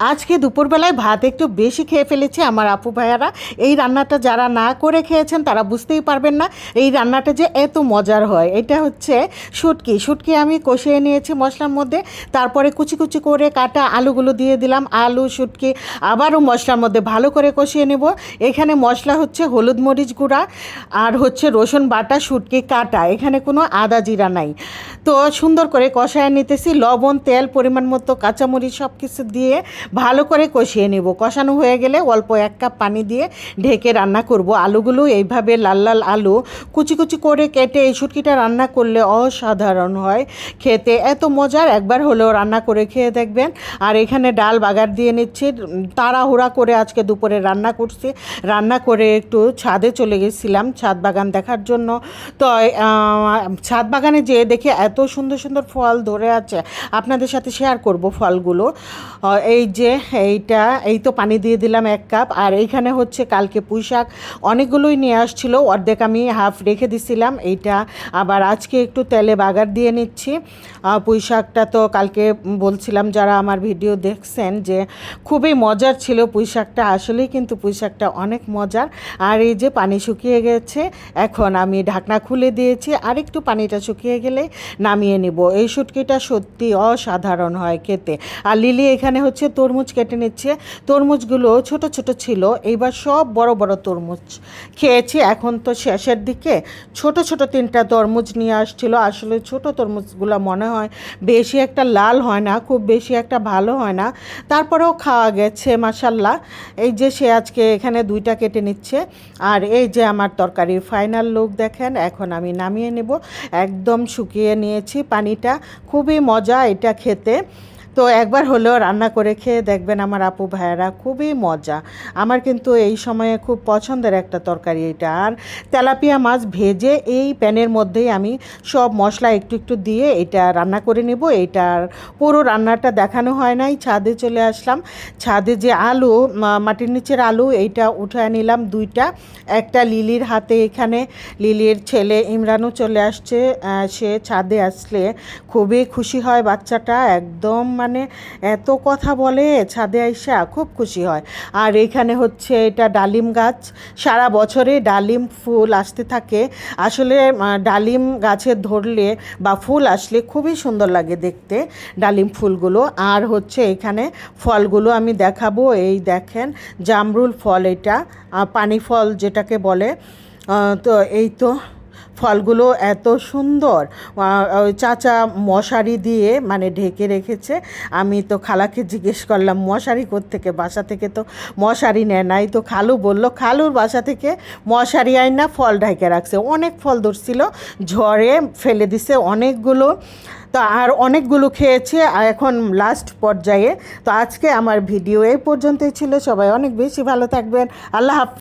আজকে দুপুরবেলায় ভাত একটু বেশি খেয়ে ফেলেছে আমার আপু ভাইয়ারা। এই রান্নাটা যারা না করে খেয়েছেন, তারা বুঝতেই পারবেন না এই রান্নাটা যে এত মজার হয়। এটা হচ্ছে শুটকি। শুটকি আমি কষিয়ে নিয়েছি মশলার মধ্যে। তারপরে কুচি কুচি করে কাটা আলুগুলো দিয়ে দিলাম, আলু, শুটকি, আবারও মশলার মধ্যে ভালো করে কষিয়ে নেব। এখানে মশলা হচ্ছে হলুদ মরিচ গুঁড়া আর হচ্ছে রসুন বাটা, শুটকি কাটা। এখানে কোনো আদা জিরা নাই। তো সুন্দর করে কষায় নিতেছি। লবণ, তেল, পরিমাণ মতো কাঁচামরিচ সব কিছু দিয়ে ভালো করে কষিয়ে নেব। কষানো হয়ে গেলে অল্প এক কাপ পানি দিয়ে ঢেকে রান্না করব। আলুগুলো এইভাবে লাল লাল আলু কুচি কুচি করে কেটে এই শুটকিটা রান্না করলে অসাধারণ হয় খেতে। এত মজার, একবার হলেও রান্না করে খেয়ে দেখবেন। আর এখানে ডাল বাগার দিয়ে নিচ্ছি। তাড়াহুড়া করে আজকে দুপুরে রান্না করছি। রান্না করে একটু ছাদে চলে গেছিলাম ছাদ বাগান দেখার জন্য। তো ছাদ বাগানে যেয়ে দেখে এত সুন্দর সুন্দর ফল ধরে আছে। আপনাদের সাথে শেয়ার করব ফলগুলো। এই যে এইটা, এই তো পানি দিয়ে দিলাম এক কাপ, আর এইখানে হচ্ছে কালকে পুঁই শাক অনেকগুলোই নিয়ে আসছিল, অর্ধেক আমি হাফ রেখে দিছিলাম, এইটা আবার আজকে একটু তেলে বাগার দিয়ে নিচ্ছি। পুঁই শাকটা তো কালকে বলছিলাম যারা আমার ভিডিও দেখছেন যে খুবই মজার ছিল পুঁই শাকটা আসলেই কিন্তু পুঁই শাকটা অনেক মজার। আর এই যে পানি শুকিয়ে গেছে, এখন আমি ঢাকনা খুলে দিয়েছি, আর একটু পানিটা শুকিয়ে গেলে নামিয়ে নিব। এই শুটকিটা সত্যি অসাধারণ হয় খেতে। আর লিলি এখানে হচ্ছে তরমুজ কেটে নিচ্ছে। তরমুজগুলো ছোট ছোট ছিল। এইবার সব বড় বড় তরমুজ খেয়েছি। এখন তো শেষের দিকে। ছোট ছোট তিনটা তরমুজ নিয়ে আসছিল। আসলে ছোট তরমুজগুলো মনে হয় বেশি একটা লাল হয় না, খুব বেশি একটা ভালো হয় না। তারপরেও খাওয়া গেছে মাসাল্লাহ এই যে সে আজকে এখানে দুইটা কেটে নিচ্ছে। আর এই যে আমার তরকারির ফাইনাল লুক দেখেন, এখন আমি নামিয়ে নেব। একদম শুকিয়ে নিয়েছি পানিটা। খুবই মজা এটা খেতে। তো একবার হলেও রান্না করে খেয়ে দেখবেন আমার আপু ভাইয়েরা খুবই মজা। আমার কিন্তু এই সময়ে খুব পছন্দের একটা তরকারি এটা। আর তেলাপিয়া মাছ ভেজে এই প্যানের মধ্যেই আমি সব মশলা একটু একটু দিয়ে এটা রান্না করে নেব। এটার পুরো রান্নাটা দেখানো হয় নাই, ছাদে চলে আসলাম। ছাদে যে আলু মাটির নিচের আলু, এইটা উঠায় নিলাম দুইটা। একটা লিলির হাতে এখানে, লিলির ছেলে ইমরানও চলে আসছে সে ছাদে আসলে খুবই খুশি হয় বাচ্চাটা, একদম মানে এত কথা বলে ছাদে আইসা খুব খুশি হয়। আর এখানে হচ্ছে এটা ডালিম গাছ। সারা বছরে ডালিম ফুল আসতে থাকে। আসলে ডালিম গাছে ধরলে বা ফুল আসলে খুবই সুন্দর লাগে দেখতে ডালিম ফুলগুলো। আর হচ্ছে এখানে ফলগুলো আমি দেখাবো। এই দেখেন, জামরুল ফল এটা। পানি ফল যেটাকে বলে। তো এই তো ফলগুলো এত সুন্দর। চাচা মশারি দিয়ে মানে ঢেকে রেখেছে। আমি তো খালাকে জিজ্ঞেস করলাম, মশারি থেকে বাসা থেকে তো মশারি নেয় নাই। তো খালু বলল, খালুর বাসা থেকে মশারি আইন না ফল ঢেকে রাখছে। অনেক ফল ধরছিল, ঝড়ে ফেলে দিছে অনেকগুলো। তো আর অনেকগুলো খেয়েছে, আর এখন লাস্ট পর্যায়ে। তো আজকে আমার ভিডিও এই পর্যন্তই ছিল। সবাই অনেক বেশি ভালো থাকবেন। আল্লাহ হাফিজ।